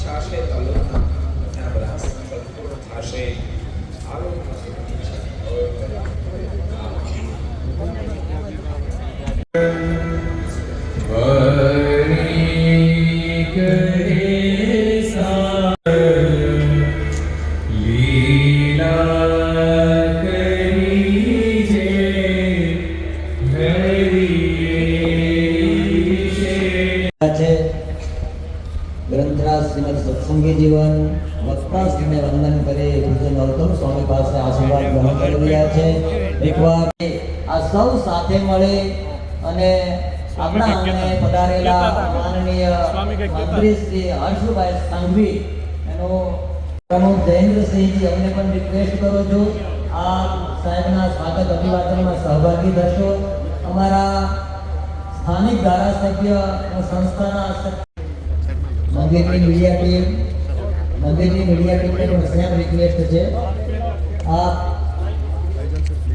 ઈચ્છા હશે તો લોકના ઘણા બધા સંકલ્પ પૂર્ણ થશે આ ગ્રંથરાજ શ્રીમદ આ સાહેબના સ્વાગત અભિવાદનમાં સહભાગી થશો. અમારા સ્થાનિક ધારાસભ્ય સંસ્થાના મંદિરની મીડિયા ટીમ મંદિરની મીડિયા ટીમને પણ સેમ રિક્વેસ્ટ છે. આ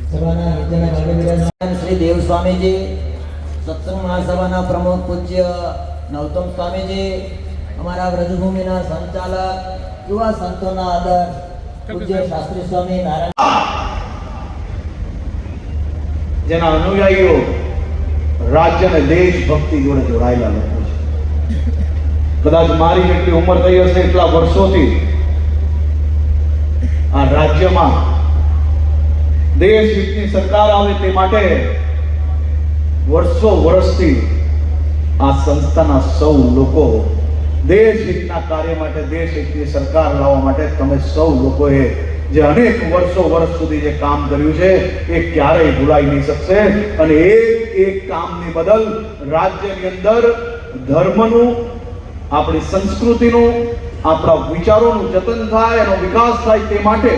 સભાના નીચેના ભાગે બિરાજમાન શ્રી દેવ સ્વામીજી સત્સંગ મહાસભાના પ્રમુખ પૂજ્ય નવતમ સ્વામીજી અમારા વ્રજભૂમિના સંચાલક યુવા સંતોના આદર પૂજ્ય શાસ્ત્રી સ્વામી નારાયણ. જેના અનુયાયીઓ રાજ્ય અને દેશભક્તિ જોડે જોડાયેલા લોકો છે. કદાચ મારી જેટલી ઉંમર થઈ હશે એટલા વર્ષોથી આ રાજ્યમાં દેશ હિતની સરકાર આવે તે માટે વર્ષો વર્ષથી આ સંસ્થાના સૌ લોકો દેશ હિતના કાર્ય માટે, દેશ હિતની સરકાર લાવવા માટે તમે સૌ લોકોએ જે અનેક વર્ષો વર્ષ સુધી જે કામ કર્યું છે, એ ક્યારેય ભૂલાઈ નહીં શકશે. અને એક એક કામની બદલ રાજ્યની અંદર ધર્મનું આપણી સંસ્કૃતિનું, આપણા વિચારોનું જતન થાય, એનો વિકાસ થાય તે માટે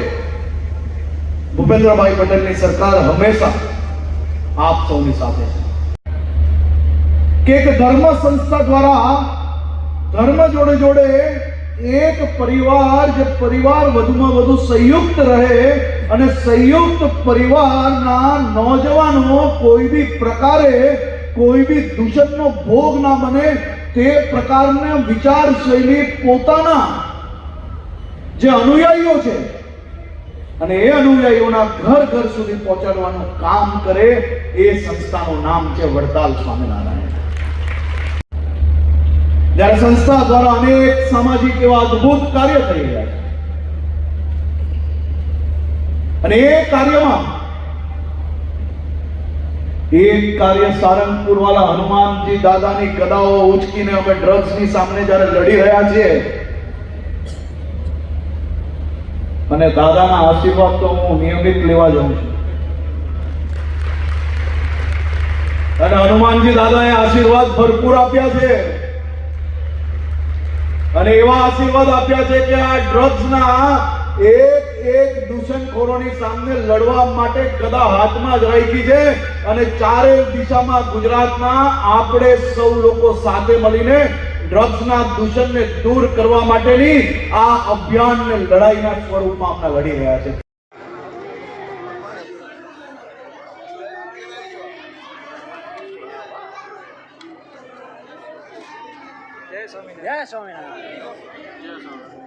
ભૂપેન્દ્રભાઈ પટેલની સરકાર હંમેશા આપ સૌની સાથે છે. કે એક ધર્મ સંસ્થા દ્વારા ધર્મ જોડે જોડે એક પરિવાર, જે પરિવાર વધુમાં વધુ સંયુક્ત રહે અને સંયુક્ત પરિવારના નોજવાનો કોઈ બી પ્રકારે કોઈ બી દૂષણનો ભોગ ના બને તે પ્રકારના વિચાર શૈલી પોતાના જે અનુયાયીઓ છે અને એ અનુયાયીઓના ઘર ઘર સુધી પહોંચાડવાનું કામ કરે એ સંસ્થાનું નામ છે વડતાલ સ્વામિનારાયણ. જ્યારે સંસ્થા દ્વારા અનેક સામાજિક એવા અદ્ભુત કાર્ય થઈ રહ્યા છે. અને એ કાર્યમાં એક કાર્ય સારંગપુર વાળા હનુમાનજી દાદાની કદાઓ ઉચકીને અમે ડ્રગ્સની સામે જ્યારે લડી રહ્યા છીએ, અને દાદાના આશીર્વાદ તો હું નિયમિત લેવા જાઉં છું. અને હનુમાનજી દાદાએ આશીર્વાદ ભરપૂર આપ્યા છે. અને એવા આશીર્વાદ આપ્યા છે કે આ ડ્રગ્સના એક એક દૂષણખોરોની સામે લડવા માટે ગદા હાથમાં જ રાખી છે અને ચારે દિશામાં ગુજરાતના આપણે સૌ લોકો સાથે મળીને ડ્રગ્સના દૂષણને દૂર કરવા માટેની આ અભિયાનને લડાઈના સ્વરૂપમાં આપણે લડી રહ્યા છે. જય સ્વામિનારાયણ. જય સ્વામિનારાયણ.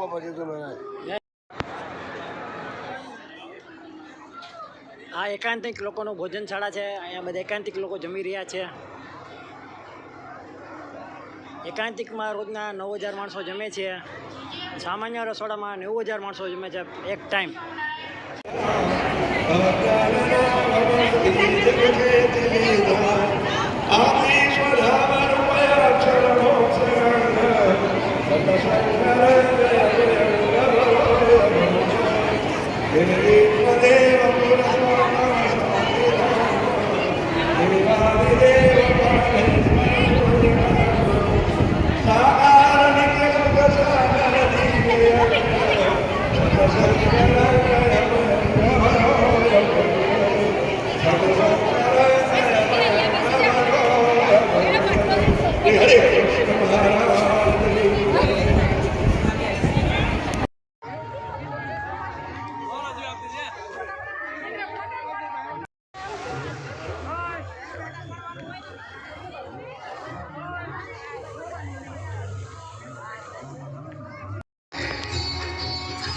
કલંક જય સ્વામિનારાયણ આ એકાંતિક લોકોનું ભોજનશાળા છે. અહીંયા બધા એકાંતિક લોકો જમી રહ્યા છે. એકાંતિકમાં રોજના નવ હજાર માણસો જમે છે. સામાન્ય રસોડામાં નેવું હજાર માણસો જમે છે એક ટાઈમ.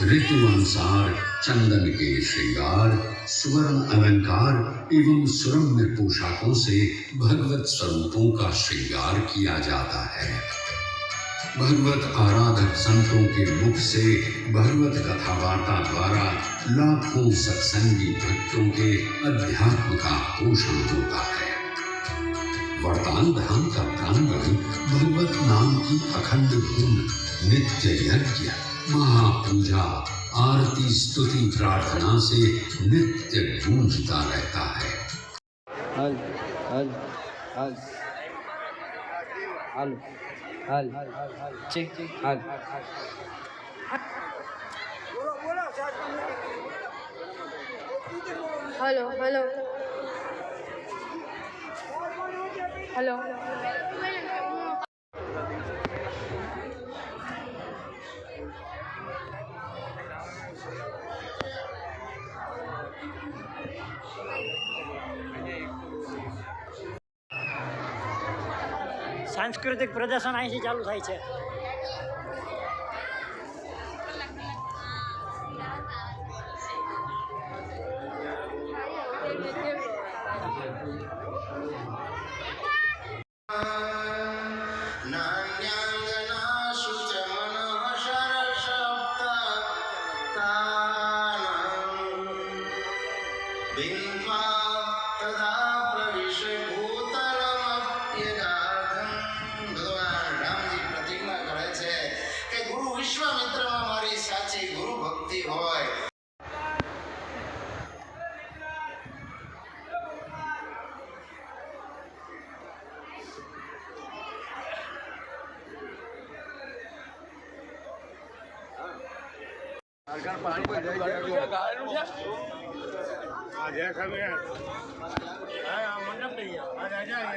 ऋतु अनुसार चंदन के श्रृंगार, सुवर्ण अलंकार एवं सुरम्य पोशाकों से भगवत स्वरूपों का श्रृंगार किया जाता है। भगवत आराधक संतों के मुख से भगवत कथा वार्ता द्वारा लाखों सत्संगी भक्तों के अध्यात्म का पोषण होता है। वरदान धाम का प्रांगण भगवत नाम की अखंड धूम नित्य यज्ञ महापूजा आरती स्तुति प्रार्थना से नित्य गूंजता रहता है हल हल हल हल हल चिक हल हेलो हेलो हेलो સાંસ્કૃતિક પ્રદર્શન અહીંથી ચાલુ થાય છે Bem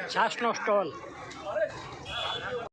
છાસનો સ્ટોલ.